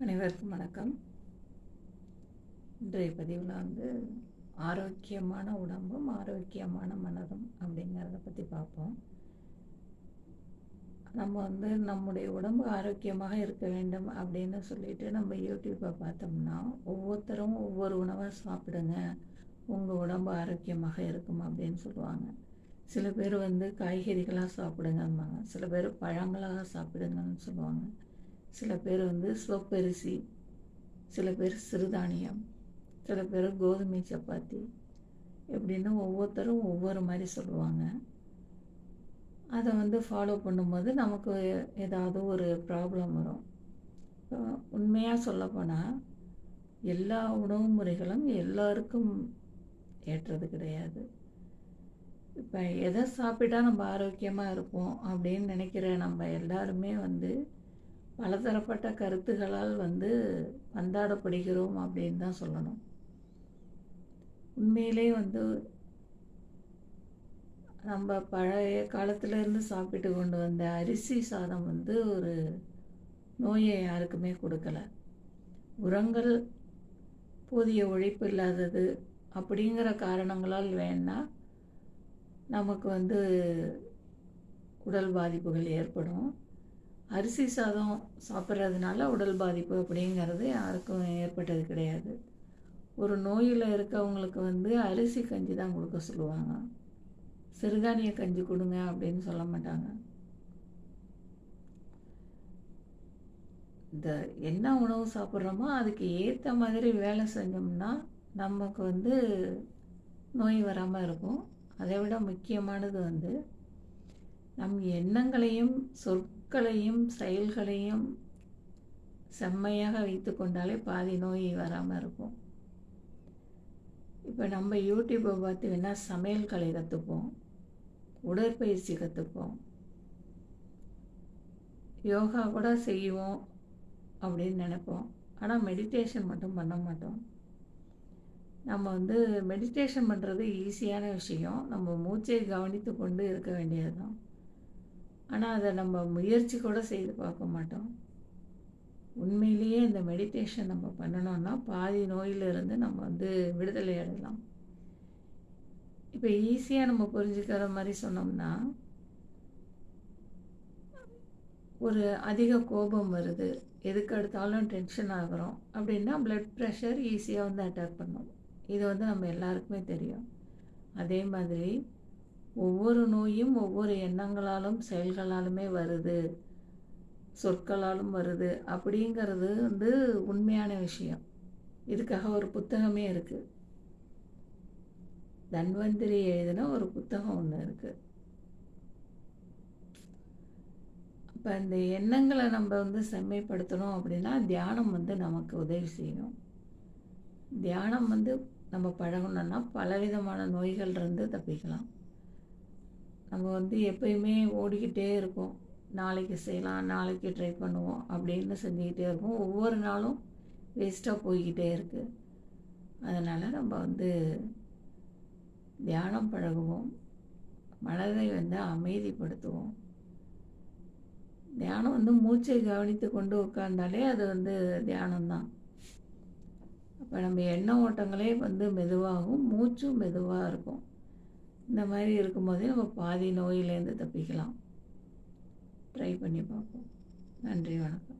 அனைவருக்கும் வணக்கம். இன்றைய பதிவில் வந்து ஆரோக்கியமான உடம்பும் ஆரோக்கியமான மனதும் அப்படிங்கிறத பற்றி பார்ப்போம். நம்ம வந்து நம்முடைய உடம்பு ஆரோக்கியமாக இருக்க வேண்டும் அப்படின்னு சொல்லிட்டு நம்ம யூடியூப்பை பார்த்தோம்னா ஒவ்வொருத்தரும் ஒவ்வொரு உணவை சாப்பிடுங்க. உங்கள் உடம்பு ஆரோக்கியமாக இருக்கும் அப்படின்னு சொல்லுவாங்க. சில பேர் வந்து காய்கறிகளாக சாப்பிடுங்கம்பாங்க. சில பேர் பழங்களாக சாப்பிடுங்கன்னு சொல்லுவாங்க. சில பேர் வந்து சிவப்பரிசி சில பேர் சிறுதானியம் சில பேர் கோதுமை சப்பாத்தி எப்படின்னு ஒவ்வொருத்தரும் ஒவ்வொரு மாதிரி சொல்லுவாங்க. அதை வந்து ஃபாலோ பண்ணும்போது நமக்கு ஏதாவது ஒரு ப்ராப்ளம் வரும். உண்மையாக சொல்லப்போனால் எல்லா உணவு முறைகளும் எல்லாருக்கும் ஏற்றது கிடையாது. இப்போ எதை சாப்பிட்டா நம்ம ஆரோக்கியமாக இருப்போம் அப்படின்னு நினைக்கிற நம்ம எல்லாருமே வந்து பலதரப்பட்ட கருத்துகளால் வந்து பந்தாடப்படுகிறோம் அப்படின்னு தான் சொல்லணும். உண்மையிலே வந்து நம்ம பழைய காலத்திலேருந்து சாப்பிட்டு கொண்டு வந்த அரிசி சாதம் வந்து ஒரு நோயை யாருக்குமே கொடுக்கல. உரங்கள் போதிய உழைப்பு இல்லாதது அப்படிங்கிற காரணங்களால் வேணால் நமக்கு வந்து உடல் பாதிப்புகள் ஏற்படும். அரிசி சாதம் சாப்பிட்றதுனால உடல் பாதிப்பு அப்படிங்கிறது யாருக்கும் ஏற்பட்டது கிடையாது. ஒரு நோயில் இருக்கவங்களுக்கு வந்து அரிசி கஞ்சி தான் கொடுக்க சொல்லுவாங்க. சிறுதானிய கஞ்சி கொடுங்க அப்படின்னு சொல்ல மாட்டாங்க. இந்த என்ன உணவு சாப்பிட்றோமோ அதுக்கு ஏற்ற மாதிரி வேலை செஞ்சோம்னா நமக்கு வந்து நோய் வராமல் இருக்கும். அதை விட முக்கியமானது வந்து நம் எண்ணங்களையும் சொற்களையும் செயல்களையும் செம்மையாக வைத்து கொண்டாலே பாதி நோய் வராமல் இருக்கும். இப்போ நம்ம யூடியூப்பை பார்த்து வேணால் சமையல் கலை கற்றுப்போம் உடற்பயிற்சி கற்றுப்போம் யோகா கூட செய்வோம் அப்படின்னு நினைப்போம். ஆனால் மெடிடேஷன் மட்டும் பண்ண மாட்டோம். நம்ம வந்து மெடிடேஷன் பண்ணுறது ஈஸியான விஷயம். நம்ம மூச்சை கவனித்து கொண்டு இருக்க வேண்டியது தான் ஆனால் அதை நம்ம முயற்சி கூட செய்து பார்க்க மாட்டோம். உண்மையிலேயே இந்த மெடிடேஷன் நம்ம பண்ணணும்னா பாதி நோயிலிருந்து நம்ம வந்து விடுதலை அடையலாம். இப்போ ஈஸியாக நம்ம புரிஞ்சுக்கிற மாதிரி சொன்னோம்னா ஒரு அதிக கோபம் வருது. எதுக்கு எடுத்தாலும் டென்ஷன் ஆகிறோம். அப்படின்னா ப்ளட் ப்ரெஷர் ஈஸியாக வந்து அட்டாக் பண்ணும். இது வந்து நம்ம எல்லாருக்குமே தெரியும். அதே மாதிரி ஒவ்வொரு நோயும் ஒவ்வொரு எண்ணங்களாலும் செயல்களாலுமே வருது. சொற்களாலும் வருது. அப்படிங்கிறது வந்து உண்மையான விஷயம். இதுக்காக ஒரு புத்தகமே இருக்குது தன்வந்திரி எழுதின ஒரு புத்தகம் ஒன்று இருக்குது இப்போ இந்த எண்ணங்களை நம்ம வந்து செம்மைப்படுத்தணும் அப்படின்னா தியானம் வந்து நமக்கு உதவி செய்யும். தியானம் வந்து நம்ம பழகணும்னா பலவிதமான நோய்கள் இருந்து தப்பிக்கலாம். நம்ம வந்து எப்பயுமே ஓடிக்கிட்டே இருக்கோம். நாளைக்கு செய்யலாம் நாளைக்கு ட்ரை பண்ணுவோம் அப்படின்னு செஞ்சுக்கிட்டே இருக்கோம். ஒவ்வொரு நாளும் வேஸ்ட்டாக போய்கிட்டே இருக்குது அதனால் நம்ம வந்து தியானம் பழகுவோம். மனதை வந்து அமைதிப்படுத்துவோம். தியானம் வந்து மூச்சை கவனித்து கொண்டு உட்கார்ந்தாலே அது வந்து தியானம்தான். அப்போ நம்ம எண்ண ஓட்டங்களே வந்து மெதுவாகும் மூச்சும் மெதுவாக இருக்கும். இந்த மாதிரி இருக்கும்போதே நம்ம பாதி நோயிலேருந்து தப்பிக்கலாம். ட்ரை பண்ணி பார்ப்போம். நன்றி வணக்கம்.